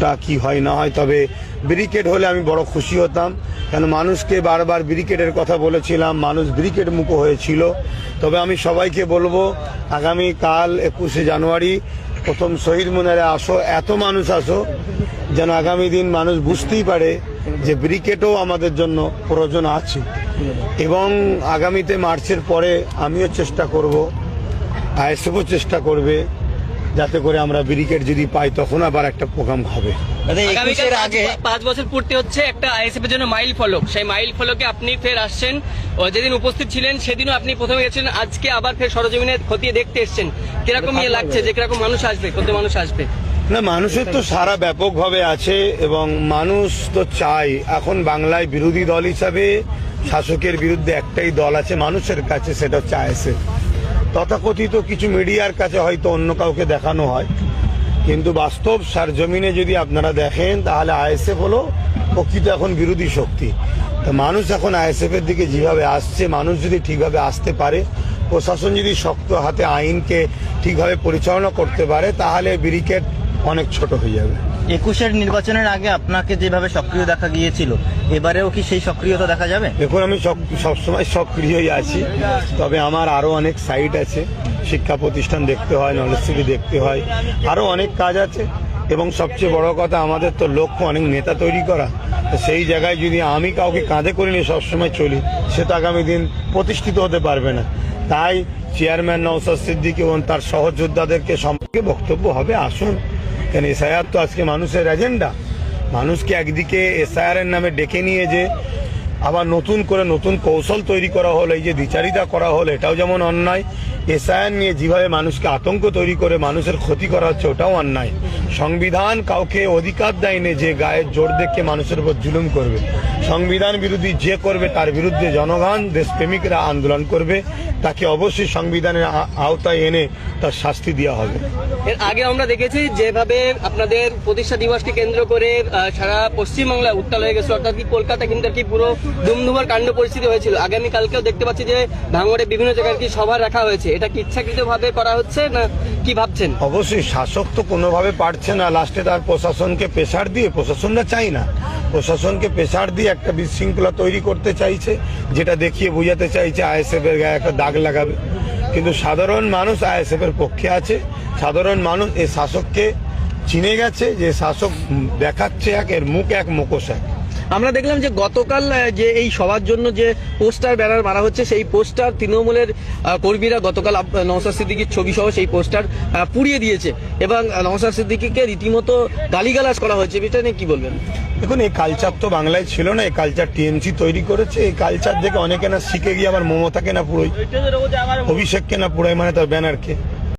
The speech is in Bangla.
তা কি হয়, না হয়, তবে ব্রিকেট হলে আমি বড় খুশি হতাম। কেন, মানুষকে বারবার ব্রিকেটের কথা বলেছিলাম, মানুষ ব্রিকেট মুখো হয়েছিল। তবে আমি সবাইকে বলব, আগামী কাল একুশে জানুয়ারি, প্রথম শহীদ মিনারে আসো, এত মানুষ আসো, যেন আগামী দিন মানুষ বুঝতেই পারে যে ব্রিকেটও আমাদের জন্য প্রয়োজন আছে। এবং আগামীতে মার্চের পরে আমিও চেষ্টা করব, আইএসএফও চেষ্টা করবে। যাতে করে আমরা ব্রিকেট যদি পাই তখন আবার একটা প্রোগ্রাম হবে। একুশের পাঁচ- আগে পাঁচ বছর পূর্তি হচ্ছে একটা আইএসএফ এর জন্য মাইল ফলক। সেই মাইল ফলকে আপনি ফের আসছেন। যেদিন উপস্থিত ছিলেন সেদিনও আপনি প্রথমে গেছেন। আজকে আবার ফের সরজমিনে খতিয়ে দেখতে এসছেন। কীরকম ইয়ে লাগছে? যে কীরকম মানুষ আসবে কত মানুষ আসবে? না মানুষের তো সারা ব্যাপকভাবে আছে এবং মানুষ তো চাই। এখন বাংলায় বিরোধী দল হিসাবে শাসকের বিরুদ্ধে একটাই দল আছে মানুষের কাছে সেটা হচ্ছে আইএসএফ। তথাকথিত কিছু মিডিয়ার কাছে হয়তো অন্য কাউকে দেখানো হয়। কিন্তু বাস্তব সারজমিনে যদি আপনারা দেখেন, তাহলে আইএসএফ হলো প্রকৃত এখন বিরোধী শক্তি। তা মানুষ এখন আইএসএফ এর দিকে যেভাবে আসছে, মানুষ যদি ঠিকভাবে আসতে পারে, প্রশাসন যদি শক্ত হাতে আইনকে ঠিকভাবে পরিচালনা করতে পারে, তাহলে ব্রিকেট অনেক ছোট হয়ে যাবে। একুশের নির্বাচনের আগে আপনাকে যেভাবে সক্রিয় দেখা গিয়েছিল এবারেও কি সেই সক্রিয়তা দেখা যাবে? দেখুন আমি সব সবসময় সক্রিয়ই আছি তবে আমার আরও অনেক সাইট আছে শিক্ষা প্রতিষ্ঠান দেখতে হয় নলেজ সিটি দেখতে হয় আরও অনেক কাজ আছে এবং সবচেয়ে বড় কথা আমাদের তো লক্ষ্য অনেক নেতা তৈরি করা সেই জায়গায় যদি আমি কাউকে কাঁধে করে নিয়ে সবসময় চলি সে তো আগামী দিন প্রতিষ্ঠিত হতে পারবে না। তাই চেয়ারম্যান নৌসাদ সিদ্দিকী এবং তার সহযোদ্ধাদেরকে সম্পর্কে বক্তব্য হবে আসুন কেন এসআইআর তো আজকে মানুষের এজেন্ডা মানুষকে একদিকে এসআইআর এর নামে ডেকে নিয়ে যে আবার নতুন করে নতুন কৌশল তৈরি করা হলো, এই যে দ্বিচারিতা করা হলো, এটাও যেমন অন্যায়। এসআইআর নিয়ে যেভাবে মানুষকে আতঙ্ক তৈরি করে মানুষের ক্ষতি করা হচ্ছে, ওটাও অন্যায়। সংবিধান কাউকে অধিকার দেয়নি যে গায়ের জোর দেখে মানুষের উপর জুলুম করবে। সংবিধান বিরোধী যে করবে তার বিরুদ্ধে জনগণ দেশপ্রেমিকরা আন্দোলন করবে। তাকে অবশ্যই সংবিধানের আওতায় এনে তার শাস্তি দেওয়া হবে। এর আগে আমরা দেখেছি যেভাবে আপনাদের প্রতিষ্ঠা দিবসকে কেন্দ্র করে সারা পশ্চিমবাংলা উত্তাল হয়ে গেছে। অর্থাৎ কি কলকাতা কিন্তু কি পুরো দুমদুমার কাণ্ড পরিস্থিতি হয়েছিল। আগামীকালকেও দেখতে পাচ্ছি যে ভাঙড়ে বিভিন্ন জায়গায় কি সভা রাখা হয়েছে। এটা কি ইচ্ছাকৃত ভাবে করা হচ্ছে না কি ভাবছেন? অবশ্যই শাসক তো কোনোভাবে পারছে না। লাস্টে তার প্রশাসনকে প্রেশার দিয়ে প্রশাসনরা চাই না। প্রশাসনকে প্রেশার দিয়ে একটা বিশৃঙ্খলা তৈরি করতে চাইছে, যেটা দেখিয়ে বোঝাতে চাইছে আইএসএফ এর গায়ে একটা দাগ লাগাবে। কিন্তু সাধারণ মানুষ আইএসএফ এর পক্ষে আছে। সাধারণ মানুষ এই শাসককে চিনে গেছে যে শাসক দেখাচ্ছে এক, এর মুখ এক, মুখোশ এক। আমরা দেখলাম যে গতকাল যে এই সবার জন্য যে পোস্টার ব্যানার মারা হচ্ছে সেই পোস্টার তৃণমূলের কর্মীরা গতকাল আপ- নওশাদ সিদ্দিকির ছবি সহ সেই পোস্টার পুড়িয়ে দিয়েছে এবং নওশাদ সিদ্দিকিকে রীতিমতো গালিগালাজ করা হয়েছে। এটা নিয়ে কি বলবেন? দেখুন এই কালচার তো বাংলায় ছিল না এই কালচার টিএমসি তৈরি করেছে এই কালচার দেখে অনেকে না শিখে গিয়ে আবার মমতাকে না পুরোই অভিষেককে না পুরোই মানে তার ব্যানারকে।